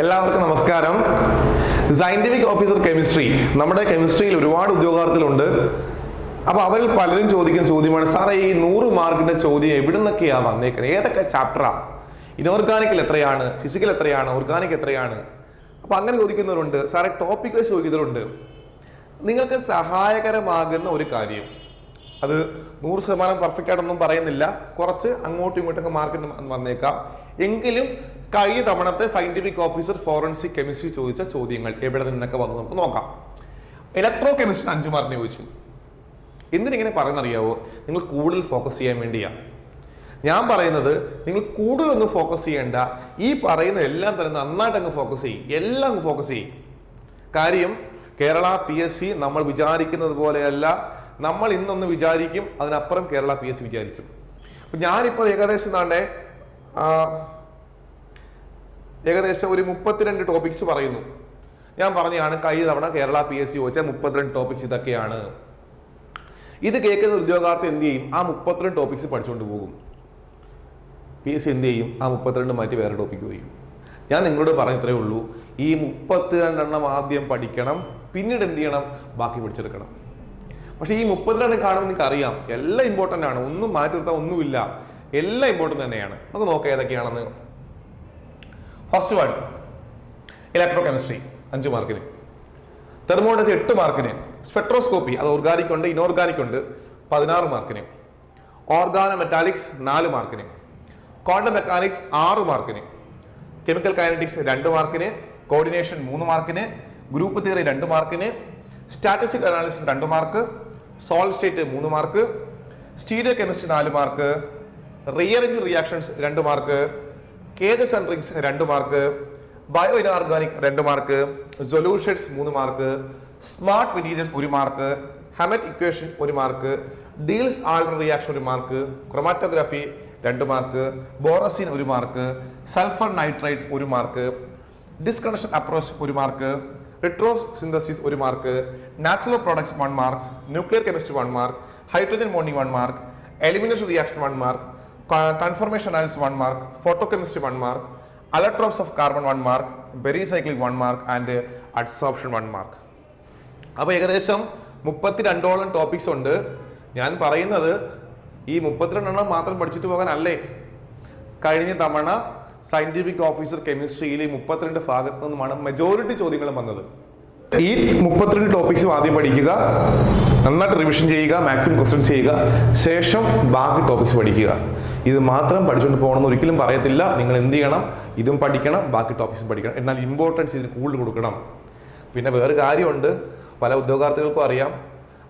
എല്ലാവർക്കും നമസ്കാരം. Scientific officer chemistry നമ്മുടെ കെമിസ്ട്രിയിൽ ഒരുപാട് ഉദ്യോഗാർത്ഥികളുണ്ട്. അപ്പൊ അവരിൽ പലരും ചോദിക്കുന്ന ചോദ്യമാണ് സാറേ ഈ നൂറ് മാർക്കിന്റെ ചോദ്യം എവിടെ നിന്നൊക്കെയാ വന്നേക്കുന്നത്? ഏതൊക്കെ ചാപ്റ്ററാ ഇനോർഗാനിക്കിൽ എത്രയാണ്? ഫിസിക്കൽ എത്രയാണ്? ഓർഗാനിക് എത്രയാണ്? അപ്പൊ അങ്ങനെ ചോദിക്കുന്നവരുണ്ട്. സാറേ ടോപ്പിക് വെച്ച് ചോദിക്കുന്നവരുണ്ട്. നിങ്ങൾക്ക് സഹായകരമാകുന്ന ഒരു കാര്യം. അത് നൂറ് ശതമാനം പെർഫെക്റ്റ് ആയിട്ടൊന്നും പറയുന്നില്ല. കുറച്ച് അങ്ങോട്ടും ഇങ്ങോട്ടും മാർക്കിന് വന്നേക്കാം. എങ്കിലും കഴിഞ്ഞ തവണത്തെ സയന്റിഫിക് ഓഫീസർ ഫോറൻസിക് കെമിസ്ട്രി ചോദിച്ച ചോദ്യങ്ങൾ എവിടെ നിന്നൊക്കെ വന്നു നമുക്ക് നോക്കാം. ഇലക്ട്രോ കെമിസ്ട്രി അഞ്ചു മാർക്കിന് ചോദിച്ചു. എന്തിനിങ്ങനെ പറയുന്നറിയാവോ? നിങ്ങൾ കൂടുതൽ ഫോക്കസ് ചെയ്യാൻ വേണ്ടിയാ. ഞാൻ പറയുന്നത് നിങ്ങൾ കൂടുതലൊന്നും ഫോക്കസ് ചെയ്യേണ്ട. ഈ പറയുന്ന എല്ലാം തന്നെ നന്നായിട്ട് അങ്ങ് ഫോക്കസ് ചെയ്യും. എല്ലാം അങ്ങ് ഫോക്കസ് ചെയ്യും. കാര്യം കേരള പി എസ് സി നമ്മൾ വിചാരിക്കുന്നത് പോലെയല്ല. നമ്മൾ ഇന്നൊന്ന് വിചാരിക്കും അതിനപ്പുറം കേരള പി എസ് സി വിചാരിക്കും. ഞാനിപ്പോൾ ഏകദേശം താണ്ടേ ഏകദേശം ഒരു മുപ്പത്തിരണ്ട് ടോപ്പിക്സ് പറയുന്നു. ഞാൻ പറഞ്ഞതാണ് കഴിഞ്ഞ തവണ കേരള പി എസ് സി ചോദിച്ച മുപ്പത്തിരണ്ട് ടോപ്പിക്സ് ഇതൊക്കെയാണ്. ഇത് കേൾക്കുന്ന ഉദ്യോഗാർത്ഥി എന്ത് ചെയ്യും? ആ മുപ്പത്തിരണ്ട് ടോപ്പിക്സ് പഠിച്ചുകൊണ്ട് പോകും. പി എസ് സി എന്ത് ചെയ്യും? ആ മുപ്പത്തിരണ്ട് മാറ്റി വേറെ ടോപ്പിക്ക് പോയി ഞാൻ നിങ്ങളോട് പറഞ്ഞ ഇത്രയേ ഉള്ളൂ. ഈ മുപ്പത്തിരണ്ടെണ്ണം ആദ്യം പഠിക്കണം പിന്നീട് എന്ത് ചെയ്യണം? ബാക്കി പഠിച്ചെടുക്കണം പക്ഷേ ഈ മുപ്പത്തിരണ്ട് കാണുമ്പോൾ നിങ്ങൾക്ക് അറിയാം എല്ലാം ഇമ്പോർട്ടന്റ് ആണ്. ഒന്നും മാറ്റി നിർത്താൻ ഒന്നുമില്ല. എല്ലാം ഇമ്പോർട്ടന്റ് തന്നെയാണ്. നമുക്ക് നോക്കാം ഏതൊക്കെയാണെന്ന്. ഫസ്റ്റ് വൺ ഇലക്ട്രോ കെമിസ്ട്രി അഞ്ച് മാർക്കിന് തെർമോളജി എട്ട് മാർക്കിന് സ്പെക്ട്രോസ്കോപ്പി അത് ഓർഗാനിക് ഉണ്ട് ഇനോർഗാനിക് ഉണ്ട് പതിനാറ് മാർക്കിന് ഓർഗാനോ മെറ്റാലിക്സ് നാല് മാർക്കിന് ക്വാണ്ടം മെക്കാനിക്സ് ആറ് മാർക്കിന് കെമിക്കൽ കൈനറ്റിക്സ് രണ്ട് മാർക്കിന് കോർഡിനേഷൻ മൂന്ന് മാർക്കിന് ഗ്രൂപ്പ് തിയറി രണ്ട് മാർക്കിന് സ്റ്റാറ്റിസ്റ്റിക് അനാലിസിസ് രണ്ട് മാർക്ക് സോൾ സ്റ്റേറ്റ് മൂന്ന് മാർക്ക് സ്റ്റീരിയോ കെമിസ്ട്രി നാല് മാർക്ക് റിയറിംഗ് റിയാക്ഷൻസ് രണ്ട് മാർക്ക് കേജസ് ആൻഡ് റിങ്സ് രണ്ട് മാർക്ക് ബയോ ഇനോർഗാനിക് രണ്ട് മാർക്ക് സൊല്യൂഷൻസ് മൂന്ന് മാർക്ക് സ്മാർട്ട് മെറ്റീരിയൽസ് ഒരു മാർക്ക് ഹെമറ്റ് ഇക്വേഷൻ ഒരു മാർക്ക് ഡീൽസ് ആൾഡർ റിയാക്ഷൻ ഒരു മാർക്ക് ക്രൊമാറ്റോഗ്രാഫി രണ്ട് മാർക്ക് ബോറസിൻ ഒരു മാർക്ക് സൾഫർ നൈട്രൈറ്റ്സ് ഒരു മാർക്ക് ഡിസ്കണക്ഷൻ അപ്രോച്ച് ഒരു മാർക്ക് റിട്രോസ് സിന്തസിസ് ഒരു mark natural products one marks nuclear chemistry one mark hydrogen bonding one mark elimination reaction one mark conformation analysis one mark photo chemistry one mark allotropes of carbon one mark pericyclic one mark and adsorption one mark അപ്പോൾ ഏകദേശം മുപ്പത്തിരണ്ടോളം topics ഉണ്ട്. ഞാൻ പറയുന്നത് ഈ മുപ്പത്തിരണ്ടെണ്ണം മാത്രം പഠിച്ചിട്ട് പോകാനല്ലേ? കഴിഞ്ഞ തവണ സയന്റിഫിക് ഓഫീസർ കെമിസ്ട്രിയിൽ മുപ്പത്തിരണ്ട് ഭാഗത്തു നിന്നുമാണ് മെജോറിറ്റി ചോദ്യങ്ങളും വന്നത്. ഈ മുപ്പത്തിരണ്ട് ടോപ്പിക്സും ആദ്യം പഠിക്കുക നന്നായിട്ട് റിവിഷൻ ചെയ്യുക മാക്സിമം ക്വസ്റ്റ്യൻസ് ചെയ്യുക ശേഷം ബാക്കി ടോപ്പിക്സ് പഠിക്കുക. ഇത് മാത്രം പഠിച്ചുകൊണ്ട് പോകണമെന്ന് ഒരിക്കലും പറയത്തില്ല. നിങ്ങൾ എന്ത് ചെയ്യണം? ഇതും പഠിക്കണം ബാക്കി ടോപ്പിക്സും പഠിക്കണം. എന്നാൽ ഇമ്പോർട്ടൻസ് ഇതിന് കൂടുതൽ കൊടുക്കണം. പിന്നെ വേറെ കാര്യമുണ്ട്. പല ഉദ്യോഗാർത്ഥികൾക്കും അറിയാം.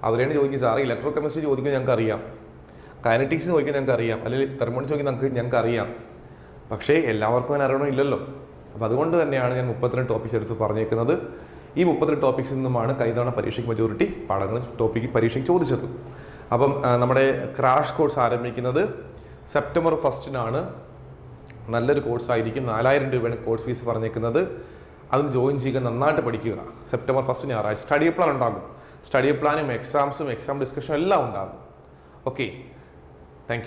അവരെയാണ് ചോദിക്കും സാറ് ഇലക്ട്രോ കെമിസ്ട്രി ചോദിക്കുന്നത് ഞങ്ങൾക്ക് അറിയാം. കൈനറ്റിക്സ് ചോദിക്കുന്നത് ഞങ്ങൾക്ക് അറിയാം. അല്ലെങ്കിൽ തെർമോണിക്സ് ചോദിക്കുന്നത് ഞങ്ങൾക്ക് ഞങ്ങൾക്ക് അറിയാം. പക്ഷേ എല്ലാവർക്കും അങ്ങനെ അറിയണമില്ലല്ലോ അപ്പോൾ അതുകൊണ്ട് തന്നെയാണ് ഞാൻ മുപ്പത്തിരണ്ട് ടോപ്പിക്സ് എടുത്ത് പറഞ്ഞേക്കുന്നത്. ഈ മുപ്പത്തിരണ്ട് ടോപ്പിക്സിൽ നിന്നുമാണ് കഴിഞ്ഞ പരീക്ഷയ്ക്ക് മെജോറിറ്റി പാഠങ്ങൾ ടോപ്പിക്ക് പരീക്ഷയ്ക്ക് ചോദിച്ചത്. അപ്പം നമ്മുടെ ക്രാഷ് കോഴ്സ് ആരംഭിക്കുന്നത് സെപ്റ്റംബർ ഫസ്റ്റിനാണ് നല്ലൊരു കോഴ്സ് ആയിരിക്കും. നാലായിരം രൂപയാണ് കോഴ്സ് ഫീസ് പറഞ്ഞേക്കുന്നത്. അതിന് ജോയിൻ ചെയ്യുക നന്നായിട്ട് പഠിക്കുക. സെപ്റ്റംബർ ഫസ്റ്റ് ഞായറാഴ്ച. സ്റ്റഡി പ്ലാൻ ഉണ്ടാകും. സ്റ്റഡി പ്ലാനും എക്സാംസും എക്സാം ഡിസ്കഷനും എല്ലാം ഉണ്ടാകും. Okay thank